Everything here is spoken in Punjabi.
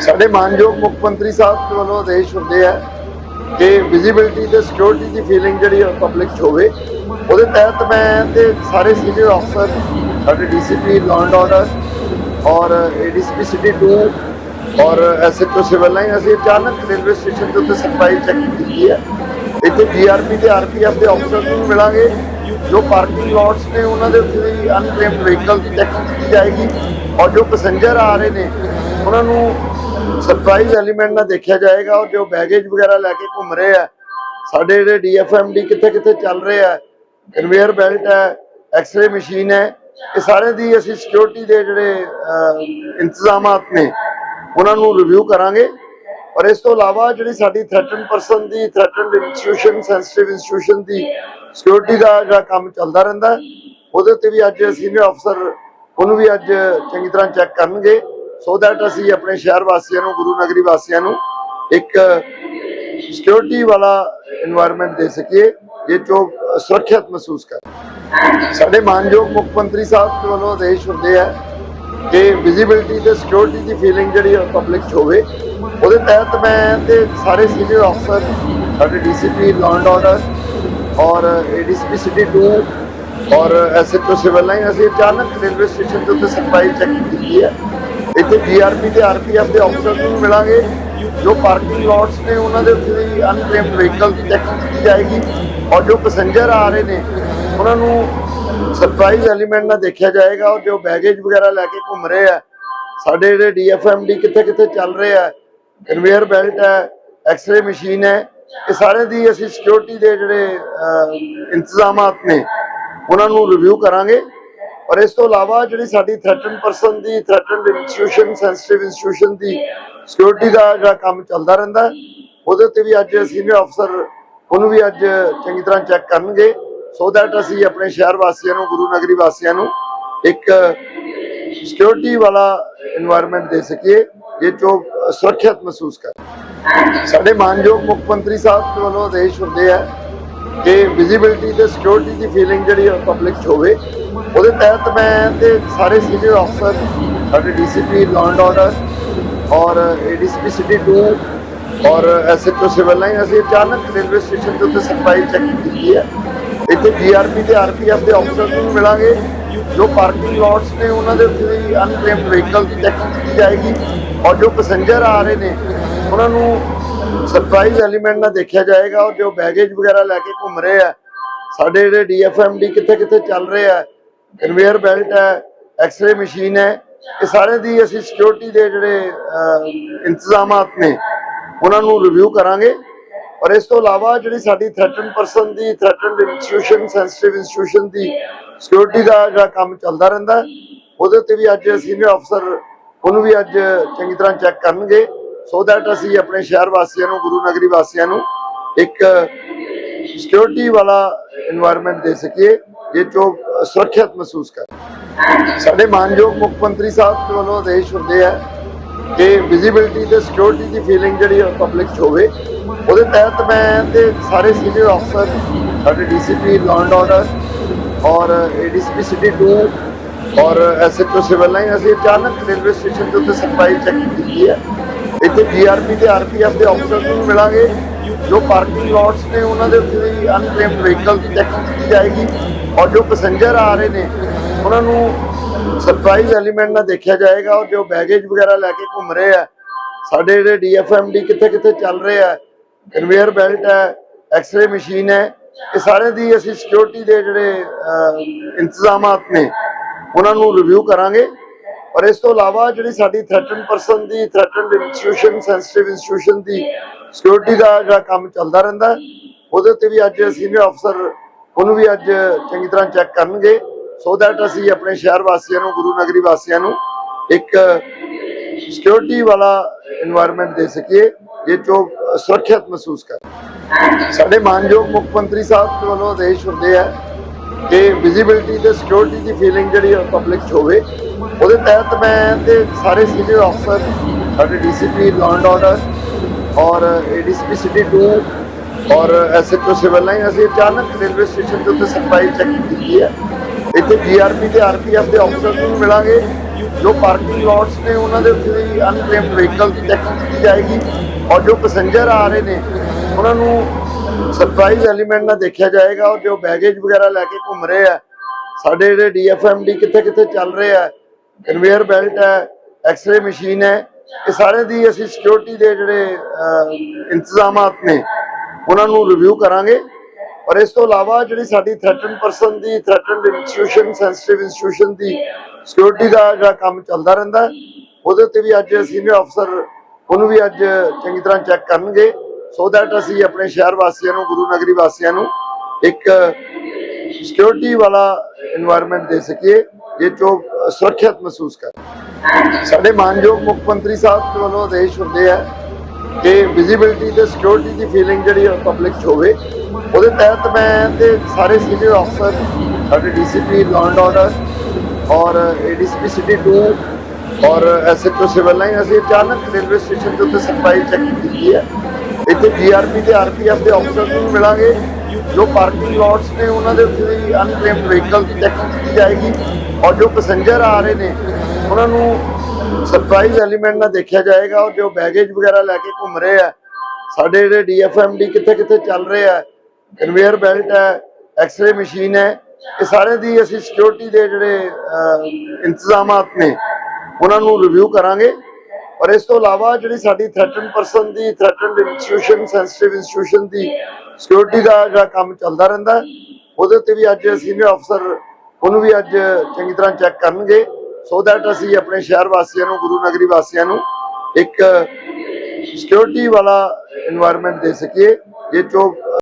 ਸਾਡੇ ਮਾਨਯੋਗ ਮੁੱਖ ਮੰਤਰੀ ਸਾਹਿਬ ਵੱਲੋਂ ਆਦੇਸ਼ ਹੁੰਦੇ ਆ ਕਿ ਵਿਜ਼ਿਬਿਲਟੀ ਤੇ ਸਿਕਿਉਰਿਟੀ ਦੀ ਫੀਲਿੰਗ ਜਿਹੜੀ ਪਬਲਿਕ 'ਚ ਹੋਵੇ। ਉਹਦੇ ਤਹਿਤ ਮੈਂ ਤੇ ਸਾਰੇ ਸੀਨੀਅਰ ਅਫਸਰ ਸਾਡੇ ਡੀਸੀਪੀ ਲਾਅ ਐਂਡ ਆਰਡਰ ਔਰ ਏਡੀਸੀਪੀ ਸਿਟੀ 2 ਔਰ ਐਸਐਚਓ ਸਿਵਲ ਲਾਈਨ ਅਸੀਂ ਅਚਾਨਕ ਰੇਲਵੇ ਸਟੇਸ਼ਨ ਦੇ ਉੱਤੇ ਸਪਲਾਈ ਚੈਕਿੰਗ ਕੀਤੀ ਹੈ ਇੱਥੇ ਜੀਆਰਪੀ ਤੇ ਆਰਪੀਐਫ ਦੇ ਅਫਸਰ ਨੂੰ ਮਿਲਾਂਗੇ, ਜੋ ਪਾਰਕਿੰਗ ਲੋਟਸ ਨੇ, ਉਹਨਾਂ ਦੇ ਉੱਤੇ ਵੀ ਵਹੀਕਲ ਦੀ ਚੈਕਿੰਗ ਕੀਤੀ ਜਾਏਗੀ ਔਰ ਜੋ ਪੈਸੇਂਜਰ ਆ ਰਹੇ ਨੇ ਉਹਨਾਂ ਨੂੰ ਸਰਪ੍ਰਾਈਜ਼ ਐਲੀਮੈਂਟ ਨਾਲ ਦੇਖਿਆ ਜਾਏਗਾ ਔਰ ਜੋ ਬੈਗੇਜ ਵਗੈਰਾ ਲੈ ਕੇ ਘੁੰਮ ਰਹੇ ਆ। ਸਾਡੇ ਜਿਹੜੇ ਡੀਐਫਐਮਡੀ ਕਿੱਥੇ ਕਿੱਥੇ ਚੱਲ ਰਹੇ ਆ ਕਨਵੇਅਰ ਬੈਲਟ ਹੈ ਐਕਸ-ਰੇ ਮਸ਼ੀਨ ਹੈ ਇਹ ਸਾਰੇ ਦੀ ਅਸੀਂ ਸਿਕਿਉਰਿਟੀ ਦੇ ਜਿਹੜੇ ਅਹ, ਇੰਤਜ਼ਾਮਾਤ ਨੇ ਉਹਨਾਂ ਨੂੰ ਰਿਵਿਊ ਕਰਾਂਗੇ। ਔਰ ਇਸ ਤੋਂ ਇਲਾਵਾ ਜਿਹੜੀ ਸਾਡੀ ਥ੍ਰੈਟਨ ਪਰਸਨ ਦੀ ਥ੍ਰੈਟਨਡ ਇੰਸਟੀਟਿਊਸ਼ਨ ਸੈਂਸਿਟਿਵ ਇੰਸਟੀਟਿਊਸ਼ਨ ਦੀ ਸਿਕਿਉਰਿਟੀ ਦਾ ਜਿਹੜਾ ਕੰਮ ਚੱਲਦਾ ਰਹਿੰਦਾ ਉਹਦੇ ਉੱਤੇ ਵੀ ਅੱਜ ਸੀਨੀਅਰ ਅਫਸਰ ਉਹਨੂੰ ਵੀ ਅੱਜ ਚੰਗੀ ਤਰ੍ਹਾਂ ਚੈੱਕ ਕਰਨਗੇ। ਸੋ ਦੈਟ ਅਸੀਂ ਆਪਣੇ ਸ਼ਹਿਰ ਵਾਸੀਆਂ ਨੂੰ, ਗੁਰੂ ਨਗਰੀ ਵਾਸੀਆਂ ਨੂੰ ਇੱਕ ਸਿਕਿਉਰਿਟੀ ਵਾਲਾ এনवायरमेंट ਦੇ ਸਕੀਏ ਜੇ ਜੋ ਸੁਰੱਖਿਅਤ ਮਹਿਸੂਸ ਕਰ ਸਾਡੇ ਮਾਨਯੋਗ ਮੁੱਖ ਮੰਤਰੀ ਸਾਹਿਬ ਵੱਲੋਂ ਆਦੇਸ਼ ਹੁੰਦੇ ਆ ਕਿ ਵਿਜ਼ਿਬਿਲਟੀ ਤੇ ਸਿਕਿਉਰਿਟੀ ਦੀ ਫੀਲਿੰਗ ਜਿਹੜੀ ਆ ਪਬਲਿਕ 'ਚ ਹੋਵੇ। ਉਹਦੇ ਤਹਿਤ ਮੈਂ ਤੇ ਸਾਰੇ ਸੀਨੀਅਰ ਅਫਸਰ ਸਾਡੇ ਡੀਸੀਪੀ ਲਾਅ ਐਂਡ ਆਰਡਰ ਔਰ ਏਡੀਸੀਪੀ ਸਿਟੀ 2 ਔਰ ਐਸਐਚਓ ਸਿਵਲ ਲਾਈਨ ਅਸੀਂ ਅਚਾਨਕ ਰੇਲਵੇ ਸਟੇਸ਼ਨ ਤੇ ਉੱਤੇ ਸਪਲਾਈ ਚੈੱਕ ਕੀਤੀ ਹੈ। ਇੱਥੇ ਜੀਆਰਪੀ ਤੇ ਆਰਪੀਐਫ ਦੇ ਅਫਸਰ ਨੂੰ ਮਿਲਾਂਗੇ, ਜੋ ਪਾਰਕਿੰਗ ਲੋਟਸ ਨੇ ਉਹਨਾਂ ਦੇ ਉੱਤੇ ਵੀ ਅਨਕਲੇਮਡ ਵਹੀਕਲ ਦੀ ਚੈਕਿੰਗ ਕੀਤੀ ਜਾਏਗੀ ਔਰ ਜੋ ਪੈਸੇਂਜਰ ਆ ਰਹੇ ਨੇ, ਉਹਨਾਂ ਨੂੰ ਸਰਪ੍ਰਾਈਜ਼ ਐਲੀਮੈਂਟ ਨਾਲ ਦੇਖਿਆ ਜਾਏਗਾ ਔਰ ਜੋ ਬੈਗੇਜ ਵਗੈਰਾ ਲੈ ਕੇ ਘੁੰਮ ਰਹੇ ਆ, ਸਾਡੇ ਜਿਹੜੇ ਡੀਐਫਐਮਡੀ ਕਿੱਥੇ ਕਿੱਥੇ ਚੱਲ ਰਹੇ ਆ ਕਨਵੇਅਰ ਬੈਲਟ ਹੈ ਐਕਸ-ਰੇ ਮਸ਼ੀਨ ਹੈ, ਇਹ ਸਾਰੇ ਦੀ ਅਸੀਂ ਸਿਕਿਉਰਿਟੀ ਦੇ ਜਿਹੜੇ ਇੰਤਜ਼ਾਮਾਤ ਨੇ, ਉਹਨਾਂ ਨੂੰ ਰਿਵਿਊ ਕਰਾਂਗੇ। ਔਰ ਇਸ ਤੋਂ ਇਲਾਵਾ ਜਿਹੜੀ ਸਾਡੀ ਥ੍ਰੈਟਨ ਪਰਸਨ ਦੀ ਥ੍ਰੈਟਨਡ ਇੰਸਟੀਟਿਊਸ਼ਨ ਸੈਂਸਿਟਿਵ ਇੰਸਟੀਟਿਊਸ਼ਨ ਦੀ ਸਿਕਿਉਰਿਟੀ ਦਾ ਜਿਹੜਾ ਕੰਮ ਚੱਲਦਾ ਰਹਿੰਦਾ ਉਹਦੇ ਤੇ ਵੀ ਅੱਜ ਸੀਨੀਅਰ ਅਫਸਰ ਉਹਨੂੰ ਵੀ ਅੱਜ ਚੰਗੀ ਤਰ੍ਹਾਂ ਚੈੱਕ ਕਰਨਗੇ। ਸੋ ਦੈਟ ਅਸੀਂ ਆਪਣੇ ਸ਼ਹਿਰ ਵਾਸੀਆਂ ਨੂੰ, ਗੁਰੂ ਨਗਰੀ ਵਾਸੀਆਂ ਨੂੰ ਇੱਕ ਸਿਕਿਉਰਿਟੀ ਵਾਲਾ এনवायरमेंट ਦੇ ਸਕੀਏ, ਇਹ ਜੋ ਸੁਰੱਖਿਅਤ ਮਹਿਸੂਸ ਕਰ। ਸਾਡੇ ਮਾਨਯੋਗ ਮੁੱਖ ਮੰਤਰੀ ਸਾਹਿਬ ਵੱਲੋਂ ਆਦੇਸ਼ ਹੁੰਦੇ ਆ ਕਿ ਵਿਜ਼ਿਬਿਲਟੀ ਤੇ ਸਿਕਿਉਰਿਟੀ ਦੀ ਫੀਲਿੰਗ ਜਿਹੜੀ ਆ ਪਬਲਿਕ 'ਚ ਹੋਵੇ, ਉਹਦੇ ਤਹਿਤ ਮੈਂ ਤੇ ਸਾਰੇ ਸੀਨੀਅਰ ਅਫਸਰ ਸਾਡੇ ਡੀਸੀਪੀ ਲਾਅ ਐਂਡ ਆਰਡਰ ਔਰ ਏਡੀਸੀਪੀ ਸਿਟੀ 2 ਔਰ ਐਸਐਚਓ ਸਿਵਲ ਲਾਈਨ ਅਸੀਂ ਅਚਾਨਕ ਰੇਲਵੇ ਸਟੇਸ਼ਨ ਦੇ ਉੱਤੇ ਸਪਲਾਈ ਚੈਕਿੰਗ ਕੀਤੀ ਹੈ। ਇੱਥੇ ਜੀਆਰਪੀ ਤੇ ਆਰਪੀਐਫ ਦੇ ਅਫਸਰ ਨੂੰ ਮਿਲਾਂਗੇ, ਜੋ ਪਾਰਕਿੰਗ ਲੋਟਸ ਨੇ ਉਹਨਾਂ ਦੇ ਉੱਤੇ ਅਨਕਲੇਮਡ ਵਹੀਕਲ ਦੀ ਚੈਕਿੰਗ ਕੀਤੀ ਜਾਏਗੀ ਔਰ ਜੋ ਪੈਸੇਂਜਰ ਆ ਰਹੇ ਨੇ, ਉਹਨਾਂ ਨੂੰ ਸਰਪ੍ਰਾਈਜ਼ ਐਲੀਮੈਂਟ ਨਾਲ ਦੇਖਿਆ ਜਾਏਗਾ ਔਰ ਜੋ ਬੈਗੇਜ ਵਗੈਰਾ ਲੈ ਕੇ ਘੁੰਮ ਰਹੇ ਆ। ਸਾਡੇ ਜਿਹੜੇ ਡੀਐਫਐਮਡੀ ਕਿੱਥੇ ਕਿੱਥੇ ਚੱਲ ਰਹੇ ਆ ਕਨਵੇਅਰ ਬੈਲਟ ਹੈ ਐਕਸ-ਰੇ ਮਸ਼ੀਨ ਹੈ ਇਹ ਸਾਰੇ ਦੀ ਅਸੀਂ ਸਿਕਿਉਰਿਟੀ ਦੇ ਜਿਹੜੇ ਅਹ, ਇੰਤਜ਼ਾਮਾਤ ਨੇ ਉਹਨਾਂ ਨੂੰ ਰਿਵਿਊ ਕਰਾਂਗੇ। ਔਰ ਇਸ ਤੋਂ ਇਲਾਵਾ ਜਿਹੜੀ ਸਾਡੀ ਥ੍ਰੈਟਨ ਪਰਸਨ ਦੀ ਥ੍ਰੈਟਨਡ ਇੰਸਟੀਟਿਊਸ਼ਨ ਸੈਂਸਿਟਿਵ ਇੰਸਟੀਟਿਊਸ਼ਨ ਦੀ ਸਿਕਿਉਰਿਟੀ ਦਾ ਜਿਹੜਾ ਕੰਮ ਚੱਲਦਾ ਰਹਿੰਦਾ ਉਹਦੇ 'ਤੇ ਵੀ ਅੱਜ ਸੀਨੀਅਰ ਅਫਸਰ ਉਹਨੂੰ ਵੀ ਅੱਜ ਚੰਗੀ ਤਰ੍ਹਾਂ ਚੈੱਕ ਕਰਨਗੇ। ਸੋ ਦੈਟ ਅਸੀਂ ਆਪਣੇ ਸ਼ਹਿਰ ਵਾਸੀਆਂ ਨੂੰ, ਗੁਰੂ ਨਗਰੀ ਵਾਸੀਆਂ ਨੂੰ ਇੱਕ ਸਿਕਿਉਰਿਟੀ ਵਾਲਾ এনवायरमेंट ਦੇ ਸਕੀਏ ਜੇ ਜੋ ਸੁਰੱਖਿਅਤ ਮਹਿਸੂਸ ਕਰ ਸਾਡੇ ਮਾਨਯੋਗ ਮੁੱਖ ਮੰਤਰੀ ਸਾਹਿਬ ਦੇ ਵੱਲੋਂ ਆਦੇਸ਼ ਹੁੰਦੇ ਆ ਕਿ ਵਿਜ਼ਿਬਿਲਟੀ ਤੇ ਸਿਕਿਉਰਿਟੀ ਦੀ ਫੀਲਿੰਗ ਜਿਹੜੀ ਪਬਲਿਕ 'ਚ ਹੋਵੇ। ਉਹਦੇ ਤਹਿਤ ਮੈਂ ਤੇ ਸਾਰੇ ਸੀਨੀਅਰ ਅਫਸਰ ਸਾਡੇ ਡੀਸੀਪੀ ਲਾਂਡ ਆਰਡਰ ਔਰ ਏਡੀਸੀਪੀ ਸਿਟੀ 2 ਔਰ ਐਸਐਚਓ ਸਿਵਲ ਲਾਈਨ ਅਸੀਂ ਅਚਾਨਕ ਰੇਲਵੇ ਸਟੇਸ਼ਨ ਦੇ ਉੱਤੇ ਸਪਲਾਈ ਚੈੱਕ ਕੀਤੀ ਹੈ। ਇੱਥੇ ਜੀਆਰਪੀ ਤੇ ਆਰਪੀਐਫ ਦੇ ਅਫਸਰ ਨੂੰ ਮਿਲਾਂਗੇ ਜੋ ਪਾਰਕਿੰਗ ਲੋਟਸ ਨੇ ਉਹਨਾਂ ਦੇ ਉੱਤੇ ਵੀ ਅਨਕਲੇਮਡ ਵਹੀਕਲ ਦੀ ਚੈਕਿੰਗ ਕੀਤੀ ਜਾਏਗੀ ਔਰ ਜੋ ਪੈਸੇਂਜਰ ਆ ਰਹੇ ਨੇ ਉਹਨਾਂ ਨੂੰ ਸਰਪ੍ਰਾਈਜ਼ ਐਲੀਮੈਂਟ ਨਾਲ ਦੇਖਿਆ ਜਾਏਗਾ ਔਰ ਜੋ ਬੈਗੇਜ ਵਗੈਰਾ ਲੈ ਕੇ ਘੁੰਮ ਰਹੇ ਆ ਸਾਡੇ ਜਿਹੜੇ ਡੀਐਫਐਮਡੀ ਕਿੱਥੇ ਕਿੱਥੇ ਚੱਲ ਰਹੇ ਆ ਕਨਵੇਅਰ ਬੈਲਟ ਹੈ ਐਕਸ-ਰੇ ਮਸ਼ੀਨ ਹੈ ਇਹ ਸਾਰੇ ਦੀ ਅਸੀਂ ਸਿਕਿਉਰਿਟੀ ਦੇ ਜਿਹੜੇ ਅਹ, ਇੰਤਜ਼ਾਮਾਤ ਨੇ ਉਹਨਾਂ ਨੂੰ ਰਿਵਿਊ ਕਰਾਂਗੇ। ਔਰ ਇਸ ਤੋਂ ਇਲਾਵਾ ਜਿਹੜੀ ਸਾਡੀ ਥ੍ਰੈਟਨ ਪਰਸਨ ਦੀ ਥ੍ਰੈਟਨਡ ਇੰਸਟੀਟਿਊਸ਼ਨ ਸੈਂਸਿਟਿਵ ਇੰਸਟੀਟਿਊਸ਼ਨ ਦੀ ਸਿਕਿਉਰਿਟੀ ਦਾ ਜਿਹੜਾ ਕੰਮ ਚੱਲਦਾ ਰਹਿੰਦਾ ਉਹਦੇ ਤੇ ਵੀ ਅੱਜ ਸੀਨੀਅਰ ਅਫਸਰ ਉਹਨੂੰ ਵੀ ਅੱਜ ਚੰਗੀ ਤਰ੍ਹਾਂ ਚੈੱਕ ਕਰਨਗੇ। ਸੋ ਦੈਟ ਅਸੀਂ ਆਪਣੇ ਸ਼ਹਿਰ ਵਾਸੀਆਂ ਨੂੰ, ਗੁਰੂ ਨਗਰੀ ਵਾਸੀਆਂ ਨੂੰ ਇੱਕ ਸਿਕਿਉਰਿਟੀ ਵਾਲਾ এনवायरमेंट ਦੇ ਸਕੀਏ ਜੇ ਜੋ ਸੁਰੱਖਿਅਤ ਮਹਿਸੂਸ ਕਰ। ਸਾਡੇ ਮਾਨਯੋਗ ਮੁੱਖ ਮੰਤਰੀ ਸਾਹਿਬ ਵੱਲੋਂ ਆਦੇਸ਼ ਹੁੰਦੇ ਆ ਕਿ ਵਿਜ਼ਿਬਿਲਟੀ ਤੇ ਸਿਕਿਉਰਿਟੀ ਦੀ ਫੀਲਿੰਗ ਜਿਹੜੀ ਆ ਪਬਲਿਕ 'ਚ ਹੋਵੇ। ਉਹਦੇ ਤਹਿਤ ਮੈਂ ਤੇ ਸਾਰੇ ਸੀਨੀਅਰ ਅਫਸਰ ਸਾਡੇ ਡੀਸੀਪੀ ਲਾਅ ਐਂਡ ਆਰਡਰ ਔਰ ਏਡੀਸੀਪੀ ਸਿਟੀ 2 ਔਰ ਐਸਐਚਓ ਸਿਵਲ ਲਾਈਨ ਅਸੀਂ ਅਚਾਨਕ ਰੇਲਵੇ ਸਟੇਸ਼ਨ ਦੇ ਉੱਤੇ ਸਪਲਾਈ ਚੈਕਿੰਗ ਕੀਤੀ ਹੈ। ਇੱਥੇ ਜੀਆਰਪੀ ਤੇ ਆਰਪੀਐਫ ਦੇ ਅਫਸਰ ਨੂੰ ਮਿਲਾਂਗੇ, ਜੋ ਪਾਰਕਿੰਗ ਲੋਟਸ ਨੇ, ਉਹਨਾਂ ਦੇ ਉੱਤੇ ਵੀ ਅਨਕਲੇਮਡ ਵਹੀਕਲ ਦੀ ਚੈਕਿੰਗ ਕੀਤੀ ਜਾਏਗੀ ਔਰ ਜੋ ਪੈਸੇਂਜਰ ਆ ਰਹੇ ਨੇ, ਉਹਨਾਂ ਨੂੰ ਸਰਪ੍ਰਾਈਜ਼ ਐਲੀਮੈਂਟ ਨਾਲ ਦੇਖਿਆ ਜਾਏਗਾ ਔਰ ਜੋ ਬੈਗੇਜ ਵਗੈਰਾ ਲੈ ਕੇ ਘੁੰਮ ਰਹੇ ਆ ਸਾਡੇ ਜਿਹੜੇ ਡੀਐਫਐਮਡੀ ਕਿੱਥੇ ਕਿੱਥੇ ਚੱਲ ਰਹੇ ਆ ਕਨਵੇਅਰ ਬੈਲਟ ਹੈ ਐਕਸ-ਰੇ ਮਸ਼ੀਨ ਹੈ ਇਹ ਸਾਰੇ ਦੀ ਅਸੀਂ ਸਿਕਿਉਰਿਟੀ ਦੇ ਜਿਹੜੇ ਅਹ, ਇੰਤਜ਼ਾਮਾਤ ਨੇ ਉਹਨਾਂ ਨੂੰ ਰਿਵਿਊ ਕਰਾਂਗੇ। ਔਰ ਇਸ ਤੋਂ ਇਲਾਵਾ ਜਿਹੜੀ ਸਾਡੀ ਥ੍ਰੈਟਨ ਪਰਸਨ ਦੀ ਥ੍ਰੈਟਨਡ ਇੰਸਟੀਟਿਊਸ਼ਨ ਸੈਂਸਿਟਿਵ ਇੰਸਟੀਟਿਊਸ਼ਨ ਦੀ ਸਿਕਿਉਰਿਟੀ ਦਾ ਜਿਹੜਾ ਕੰਮ ਚੱਲਦਾ ਰਹਿੰਦਾ ਉਹਦੇ 'ਤੇ ਵੀ ਅੱਜ ਸੀਨੀਅਰ ਅਫਸਰ ਉਹਨੂੰ ਵੀ ਅੱਜ ਚੰਗੀ ਤਰ੍ਹਾਂ ਚੈੱਕ ਕਰਨਗੇ। ਸੋ ਦੈਟ ਅਸੀਂ ਆਪਣੇ ਸ਼ਹਿਰ ਵਾਸੀਆਂ ਨੂੰ, ਗੁਰੂ ਨਗਰੀ ਵਾਸੀਆਂ ਨੂੰ ਇੱਕ ਸਿਕਿਉਰਿਟੀ ਵਾਲਾ এনवायरमेंट ਦੇ ਸਕੀਏ, ਜਿਸ ਜੋ ਸੁਰੱਖਿਅਤ ਮਹਿਸੂਸ ਕਰ ਸਾਡੇ ਮਾਨਯੋਗ ਮੁੱਖ ਮੰਤਰੀ ਸਾਹਿਬ ਵੱਲੋਂ ਆਦੇਸ਼ ਹੁੰਦੇ ਆ ਕਿ ਵਿਜ਼ਿਬਿਲਟੀ ਤੇ ਸਿਕਿਉਰਿਟੀ ਦੀ ਫੀਲਿੰਗ ਜਿਹੜੀ ਹੈ ਪਬਲਿਕ 'ਚ ਹੋਵੇ। ਉਹਦੇ ਤਹਿਤ ਮੈਂ ਤੇ ਸਾਰੇ ਸੀਨੀਅਰ ਅਫਸਰ ਸਾਡੇ ਡੀਸੀਪੀ ਲਾਂਡ ਆਰਡਰ ਔਰ ਏਡੀਸੀਪੀ ਸਿਟੀ 2 ਔਰ ਐਸਐਚਓ ਸਿਵਲ ਲਾਈਨ ਅਸੀਂ ਅਚਾਨਕ ਰੇਲਵੇ ਸਟੇਸ਼ਨ ਦੇ ਉੱਤੇ ਸਪਲਾਈ ਚੈੱਕ ਕੀਤੀ ਹੈ। ਇੱਥੇ ਜੀਆਰਪੀ ਤੇ ਆਰਪੀਐਫ ਦੇ ਅਫਸਰ ਨੂੰ ਮਿਲਾਂਗੇ। ਜੋ ਪਾਰਕਿੰਗ ਲੋਟਸ ਨੇ, ਉਹਨਾਂ ਦੇ ਉੱਤੇ ਵੀ ਅਨਕਲੇਮਡ ਵਹੀਕਲ ਦੀ ਚੈਕਿੰਗ ਕੀਤੀ ਜਾਏਗੀ। ਔਰ ਜੋ ਪੈਸੇਂਜਰ ਆ ਰਹੇ ਨੇ, ਉਹਨਾਂ ਨੂੰ ਸਰਪ੍ਰਾਈਜ਼ ਐਲੀਮੈਂਟ ਨਾਲ ਦੇਖਿਆ ਜਾਏਗਾ। ਔਰ ਜੋ ਬੈਗੇਜ ਵਗੈਰਾ ਲੈ ਕੇ ਘੁੰਮ ਰਹੇ ਆ, ਸਾਡੇ ਜਿਹੜੇ ਡੀਐਫਐਮਡੀ ਕਿੱਥੇ ਕਿੱਥੇ ਚੱਲ ਰਹੇ ਆ ਕਨਵੇਅਰ ਬੈਲਟ ਹੈ ਐਕਸਰੇ ਮਸ਼ੀਨ ਹੈ, ਇਹ ਸਾਰੇ ਦੀ ਅਸੀਂ ਸਿਕਿਉਰਿਟੀ ਦੇ ਜਿਹੜੇ ਇੰਤਜ਼ਾਮਾਤ ਨੇ, ਉਹਨਾਂ ਨੂੰ ਰਿਵਿਊ ਕਰਾਂਗੇ। ਔਰ ਇਸ ਤੋਂ ਇਲਾਵਾ ਜਿਹੜੀ ਸਾਡੀ ਥ੍ਰੈਟਨ ਪਰਸਨ ਦੀ ਥ੍ਰੈਟਨਡ ਇੰਸਟੀਟਿਊਸ਼ਨ ਸੈਂਸਿਟਿਵ ਇੰਸਟੀਟਿਊਸ਼ਨ ਦੀ ਸਿਕਿਉਰਿਟੀ ਦਾ ਜਿਹੜਾ ਕੰਮ ਚੱਲਦਾ ਰਹਿੰਦਾ ਉਹਦੇ ਤੇ ਵੀ ਅੱਜ ਸੀਨੀਅਰ ਅਫਸਰ ਉਹਨੂੰ ਵੀ ਅੱਜ ਚੰਗੀ ਤਰ੍ਹਾਂ ਚੈੱਕ ਕਰਨਗੇ। ਸੋ ਦੈਟ ਅਸੀਂ ਆਪਣੇ ਸ਼ਹਿਰ ਵਾਸੀਆਂ ਨੂੰ, ਗੁਰੂ ਨਗਰੀ ਵਾਸੀਆਂ ਨੂੰ ਇੱਕ ਸਿਕਿਉਰਿਟੀ ਵਾਲਾ এনवायरमेंट ਦੇ ਸਕੀਏ ਇਹ ਜੋ